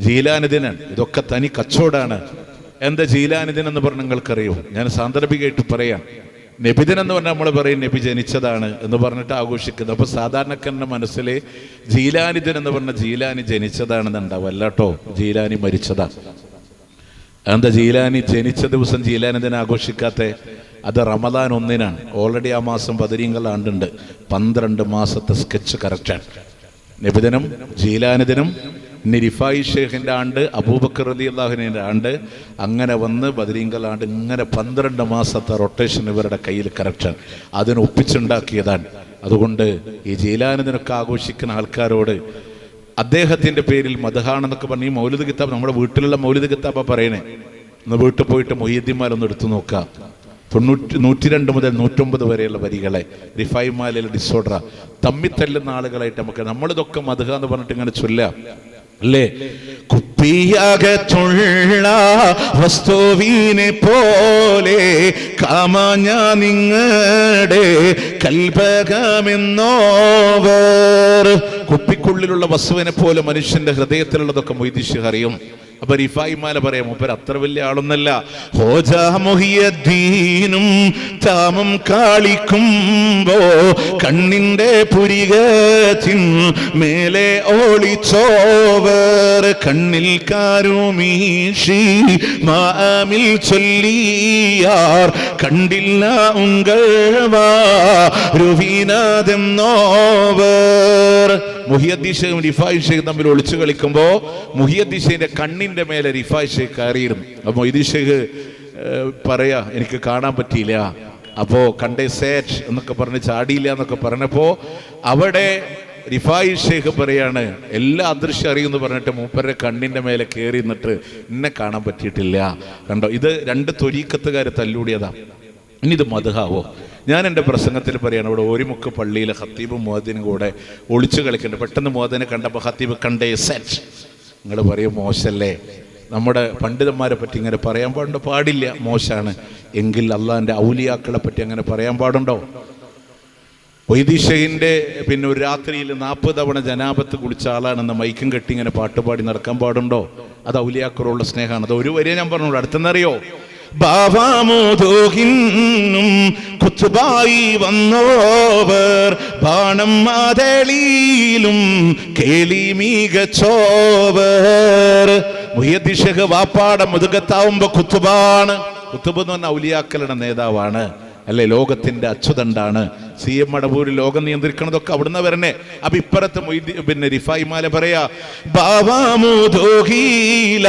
ജീലാനിദിനൻ ഇതൊക്കെ തനി കച്ചവടാണ്. എന്താ ജീലാനുദിനൻ എന്ന് പറഞ്ഞ് നിങ്ങൾക്കറിയോ? ഞാൻ സാന്ദർഭികമായിട്ട് പറയാം. നബിദിൻ എന്ന് പറഞ്ഞാൽ നമ്മൾ പറയും നബി ജനിച്ചതാണ് എന്ന് പറഞ്ഞിട്ട് ആഘോഷിക്കുന്നത് അപ്പോൾ സാധാരണക്കാരന്റെ മനസ്സിൽ ജീലാനിദിൻ എന്ന് പറഞ്ഞ ജീലാനി ജനിച്ചതാണെന്നുണ്ടാവും. അല്ലാട്ടോ ജീലാനി മരിച്ചതാ. എന്താ ജീലാനി ജനിച്ച ദിവസം ജീലാനിദിനെ ആഘോഷിക്കാത്ത? അത് റമദാൻ ഒന്നിനാണ്. ഓൾറെഡി ആ മാസം പതിരീങ്കൽ ആണ്ടുണ്ട്. പന്ത്രണ്ട് മാസത്തെ സ്കെച്ച് കറക്റ്റാണ്. നബിദിനം ജീലാനിദിനം ഇനി റിഫായി ഷേഖിന്റെ ആണ്ട് അബൂബക്കർ അലി അള്ളാഹുവിന്റെ ആണ്ട് അങ്ങനെ വന്ന് ബദരീങ്കൽ ആണ്ട് ഇങ്ങനെ പന്ത്രണ്ട് മാസത്തെ റൊട്ടേഷൻ ഇവരുടെ കയ്യിൽ കറക്ഷൻ അതിന് ഒപ്പിച്ചുണ്ടാക്കിയതാണ്. അതുകൊണ്ട് ഈ ജയിലാനന്ദനൊക്കെ ആഘോഷിക്കുന്ന ആൾക്കാരോട് അദ്ദേഹത്തിന്റെ പേരിൽ മധുഹാണെന്നൊക്കെ പറഞ്ഞ് ഈ മൗലിദ് കിതാബ് നമ്മുടെ വീട്ടിലുള്ള മൗലിദ് കിത്താബാ പറയണേ. ഒന്ന് വീട്ടിൽ പോയിട്ട് മൊയ്യദ്ദിമാലൊന്ന് എടുത്തു നോക്കുക തൊണ്ണൂറ്റി നൂറ്റി രണ്ട് മുതൽ നൂറ്റൊമ്പത് വരെയുള്ള വരികളെ റിഫൈമാലിൽ ഡിസോർഡർ തമ്മിത്തല്ലുന്ന ആളുകളായിട്ട് നമുക്ക് നമ്മളിതൊക്കെ മധുക എന്ന് പറഞ്ഞിട്ട് ഇങ്ങനെ ചൊല്ലാം. അല്ലേ? കുപ്പിയകത്തുള്ള വസ്തുവിനെ പോലെ കാമാഞ്ഞ നിങ്ങളുടെ കൽപകമെന്നോവർ കുപ്പിക്കുള്ളിലുള്ള വസ്തുവിനെ പോലെ മനുഷ്യന്റെ ഹൃദയത്തിലുള്ളതൊക്കെ മൊയ്തീഷ് അറിയും. അപ്പൊ റിഫായിമാല പറയാം മൂപ്പർ അത്ര വലിയ ആളൊന്നല്ല. ഹോജാമുഹിയദ്ദീനും താമം കാളിക്കുമ്പോ കണ്ണിന്റെ പുരികത്തിൻ മേലെ ഓളിച്ചോവർ കണ്ണിൽ കാരുമീഷി മാമിൽ ചൊല്ലിയാർ കണ്ടില്ല ഉങ്കൾ രുവീനാദം നോവർ മുഹിയദ്ദീൻ ഷേഖും റിഫായ് ഷെയ്ഖും തമ്മിൽ ഒളിച്ചു കളിക്കുമ്പോ മുഹിയദ്ദീഷയുടെ കണ്ണിന്റെ മേലെ റിഫായ് ഷേഖ് കയറിയിരുന്നു. അപ്പോൾ മൊയ്തീൻ ഷേഖ് പറയാ എനിക്ക് കാണാൻ പറ്റിയില്ല. അപ്പോൾ കണ്ടേ സേറ്റ് എന്നൊക്കെ പറഞ്ഞ് ചാടിയില്ല എന്നൊക്കെ പറഞ്ഞപ്പോൾ അവിടെ റിഫായി ഷേഖ് പറയാണ് എല്ലാ അദൃശ്യം അറിയുമെന്ന് പറഞ്ഞിട്ട് മൂപ്പരുടെ കണ്ണിന്റെ മേലെ കയറി നിന്നിട്ട് എന്നെ കാണാൻ പറ്റിയിട്ടില്ല. കണ്ടോ? ഇത് രണ്ട് തൊരീക്കത്തുകാരെ തല്ലൂടിയതാ ഇനി ഇത് മധുഹാവോ ഞാൻ എന്റെ പ്രസംഗത്തിൽ പറയാണ് ഇവിടെ ഒരുമുക്ക് പള്ളിയിലെ ഹത്തീബും മുഹദ്ദീനും കൂടെ ഒളിച്ചു കളിക്കുന്നുണ്ട്. പെട്ടെന്ന് മുഹദ്ദീനെ കണ്ടപ്പോൾ ഹത്തീബ് കണ്ടേ സെറ്റ് നിങ്ങൾ പറയും മോശല്ലേ. നമ്മുടെ പണ്ഡിതന്മാരെ പറ്റി ഇങ്ങനെ പറയാൻ പാടുണ്ടോ? പാടില്ല മോശമാണ് എങ്കിൽ അള്ളാഹിന്റെ ഔലിയാക്കളെ പറ്റി അങ്ങനെ പറയാൻ പാടുണ്ടോ? വൈദിഷയിന്റെ പിന്നെ ഒരു രാത്രിയിൽ നാൽപ്പത് തവണ ജനാപത്ത് കുളിച്ച ആളാണെന്ന് മൈക്കും കെട്ടി ഇങ്ങനെ പാട്ടുപാടി നടക്കാൻ പാടുണ്ടോ? അത് ഔലിയാക്കറുള്ള സ്നേഹമാണ്. അത് ഒരു വരിയെ ഞാൻ പറഞ്ഞോളൂ അടുത്തെന്നറിയോ? ബാവാമോദോഹിന്നും കുത്തുബായി വന്നോവർ. ബാണം മാതളിയിലും കേളി മികച്ചോവർ. മുയദിഷക വാപ്പാട മുതുകത്താവുമ്പോ കുത്തുബാണ്. കുത്തുബ് എന്ന് പറഞ്ഞ ഔലിയാക്കളുടെ നേതാവാണ്. അല്ലെ ലോകത്തിന്റെ അച്ചുതണ്ടാണ്. സി എം മടവൂര് ലോകം നിയന്ത്രിക്കണതൊക്കെ അവിടുന്ന് വരണേ. അപ്പൊ ഇപ്പുറത്ത് പിന്നെ റിഫായിമാല പറയാ ബാവാമുദോഹീല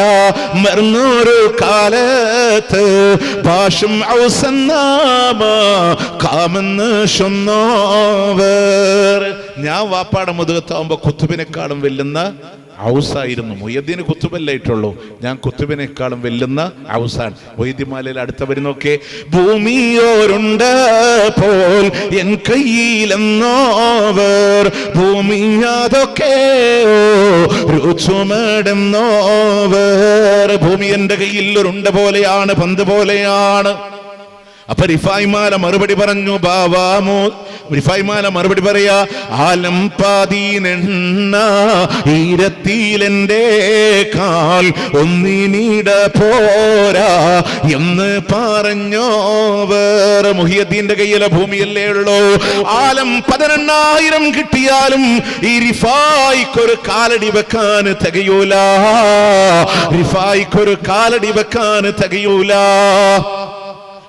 മറന്നൊരു കാലത്ത് ഭാഷം കാമെന്ന് ഞാൻ വാപ്പാടെ മുതുകത്താവുമ്പോ കുത്തുബിനെക്കാളും വെല്ലുന്ന ഔസായിരുന്നു. മൊയ്യദ്ദീന് കുത്തുബല്ലായിട്ടുള്ളൂ ഞാൻ കുത്തുബിനേക്കാളും വെല്ലുന്ന ഔസാൻ. വൈദ്യമാലയിൽ അടുത്ത വരുന്നൊക്കെ ഭൂമിയോരുണ്ട് പോൽ എൻ കയ്യിലെന്നോവർ. ഭൂമി അതൊക്കെ രുചുമടുന്നോവർ ഭൂമി എന്റെ കയ്യിൽ ഒരുണ്ട പോലെയാണ് പന്ത് പോലെയാണ്. അപ്പൊ റിഫായ്മാല മറുപടി പറഞ്ഞു ബാവാമോ റിഫായ്മാല മറുപടി പറയാ ആലം പാതീനെണ്ണ ഈരത്തിലെന്റെ കാൽ ഒന്നിനീട പോരാ എന്ന് പറഞ്ഞോവർ മുഹിയദ്ദീന്റെ കയ്യിലെ ഭൂമിയല്ലേ ഉള്ളൂ. ആലം പതിനെണ്ണായിരം കിട്ടിയാലും ഈ റിഫായിക്കൊരു കാലടി വെക്കാൻ തികയൂല. റിഫായിക്കൊരു കാലടി വെക്കാൻ തികയൂല.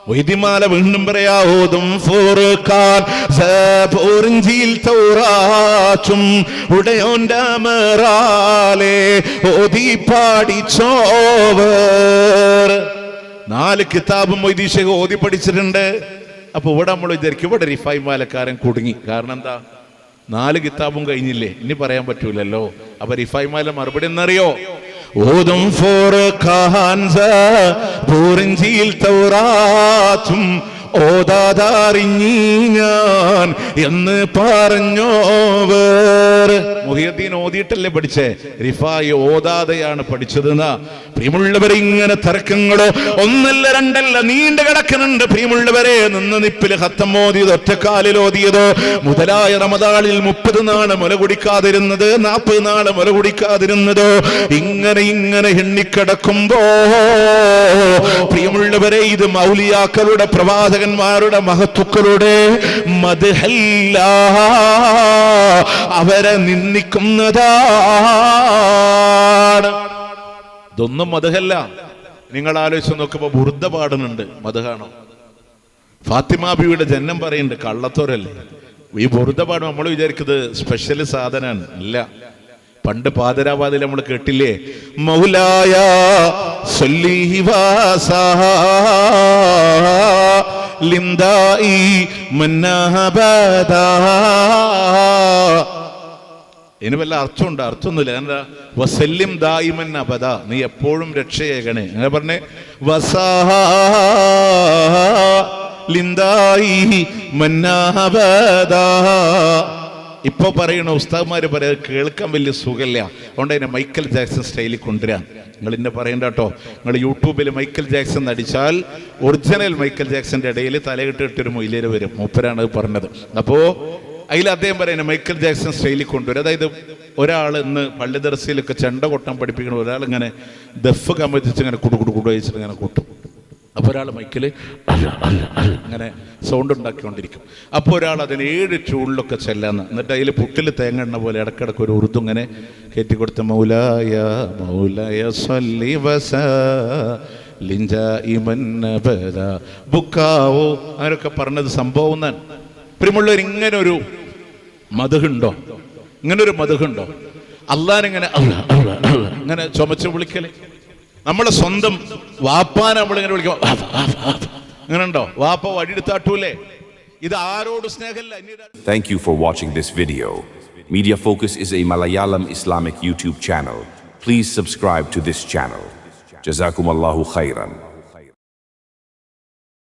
വൈദ്യമാല വീണ്ടും പറയാവോതും ഫുർഖാൻ തോറാച്ചും തൗറാച്ചും ഉടയോന്റെ മറാലെ ഓതി പാടിച്ചോവർ. നാല് കിതാബും വൈദീശക ഓതി പഠിച്ചിട്ടുണ്ട്. അപ്പൊ ഇവിടെ നമ്മൾ വിചാരിക്കും ഇവിടെ റിഫൈ മാലക്കാരൻ കുടുങ്ങി. കാരണം എന്താ? നാല് കിതാബും കഴിഞ്ഞില്ലേ? ഇനി പറയാൻ പറ്റൂലല്ലോ. അപ്പൊ റിഫൈ മാല മറുപടി എന്നറിയോ? ഓതും ഫോർഖാൻ പൂറിഞ്ചിയിൽ തൗറാത്തും ഓതാതാറിഞ്ഞീ ഞാൻ എന്ന് പറഞ്ഞോവർ. മുഹിയദ്ദീൻ ഓതിയിട്ടല്ലേ പഠിച്ചേ? റിഫായി ഓതാതെയാണ് പഠിച്ചതെന്ന. പ്രിയമുള്ളവരെ ഇങ്ങനെ തർക്കങ്ങളോ ഒന്നല്ല രണ്ടല്ല നീണ്ടു കിടക്കുന്നുണ്ട്. പ്രിയമുള്ളവരെ നിന്ന് നിപ്പിൽ ഹത്തം ഓതിയത് ഒറ്റക്കാലിൽ ഓതിയത് മുതലായ റമദാളിൽ മുപ്പത് നാൾ മുല കുടിക്കാതിരുന്നത് നാൽപ്പത് നാൾ മുല കുടിക്കാതിരുന്നതോ ഇങ്ങനെ ഇങ്ങനെ എണ്ണിക്കിടക്കുമ്പോ പ്രിയമുള്ളവരെ ഇത് മൗലിയാക്കളുടെ പ്രവാചകന്മാരുടെ മഹത്വക്കളുടെ മതഹല്ല. അവരെ നിന്ദിക്കുന്നതാണ് ഇതൊന്നും മതഹല്ല. നിങ്ങൾ ആലോചിച്ച് നോക്കുമ്പോ ബുർദ പാടുന്നുണ്ട് മതഹാണോ. ഫാത്തിമാബിയുടെ ജന്മം പറയുന്നുണ്ട് കള്ളത്തോരല്ലേ. ഈ ബുർദ പാടും നമ്മൾ വിചാരിക്കുന്നത് സ്പെഷ്യൽ സാധനമാണ് ഇല്ല. പണ്ട് പാതിരാവാതിൽ നമ്മൾ കേട്ടില്ലേ? മൗലായ ഇതിന് വല്ല അർത്ഥമുണ്ട്? അർത്ഥമൊന്നുമില്ല. എന്താ? വസല്യം ദായിമൻ അബദ നീ എപ്പോഴും രക്ഷയേകണേ. അങ്ങനെ പറഞ്ഞേ വസഹ ലിന്ദായി മന്നാബദാ ഇപ്പൊ പറയണ ഉസ്താദ്മാർ പറയാ കേൾക്കാൻ വലിയ സുഖമില്ല. അതുകൊണ്ട് അതിനെ മൈക്കൽ ജാക്സൺ സ്റ്റൈലിൽ കൊണ്ടുവരാൻ നിങ്ങൾ ഇന്നെ പറയണ്ട കേട്ടോ. നിങ്ങൾ യൂട്യൂബിൽ മൈക്കൽ ജാക്സൺ നടിച്ചാൽ ഒറിജിനൽ മൈക്കൽ ജാക്സന്റെ ഇടയിൽ തലകെട്ടിട്ടൊരു മൊയിലേര് വരും. മൂപ്പരാണ് പറഞ്ഞത്. അപ്പോ അതിൽ അദ്ദേഹം പറയുന്നത് മൈക്കൽ ജാക്സൺ സ്റ്റൈലിൽ കൊണ്ടുവരും. അതായത് ഒരാൾ ഇന്ന് പള്ളി ദർസയിലൊക്കെ ചെണ്ട കൊട്ടാൻ പഠിപ്പിക്കുന്ന ഒരാൾ ഇങ്ങനെ ദഫ് കമ്പിച്ചിട്ട് ഇങ്ങനെ കുടു കുടു വെച്ചിട്ട് ഇങ്ങനെ കൊട്ടും. അപ്പോൾ ഒരാൾ മൈക്കിൽ അങ്ങനെ സൗണ്ട് ഉണ്ടാക്കിക്കൊണ്ടിരിക്കും. അപ്പോൾ ഒരാൾ അതിന് ഏഴ് ചൂളിലൊക്കെ ചെല്ലാന്ന്. എന്നിട്ട് അതിൽ പുട്ടിൽ തേങ്ങ എണ്ണ പോലെ ഇടക്കിടക്ക് ഒരു ഉറുദു ഇങ്ങനെ കയറ്റി കൊടുത്ത മൗലായ മൗലായ സ്വല്ലി വസ ലിഞ്ച ഇമന്നബദ ബുക്കാവോ. അങ്ങനെയൊക്കെ പറഞ്ഞത് സംഭവം എന്നാണ്. പ്രിയമുള്ളവർ ഇങ്ങനെ ഒരു മതകുണ്ടോ ഇങ്ങനൊരു മതകുണ്ടോ അള്ളാനിങ്ങനെ ഇങ്ങനെ ചുമച്ച് വിളിക്കൽ. നമ്മളെ സ്വന്തം വാപ്പാനെ നമ്മളിങ്ങനെ വിളിക്കും അങ്ങനെ ഉണ്ടോ വാപ്പ വഴിയെടുത്താട്ടൂലേ ഇത് ആരോട് സ്നേഹമല്ല thank you for watching this video. Media Focus is a Malayalam Islamic YouTube channel. Please subscribe to this channel. Jazakum Allahu khairan.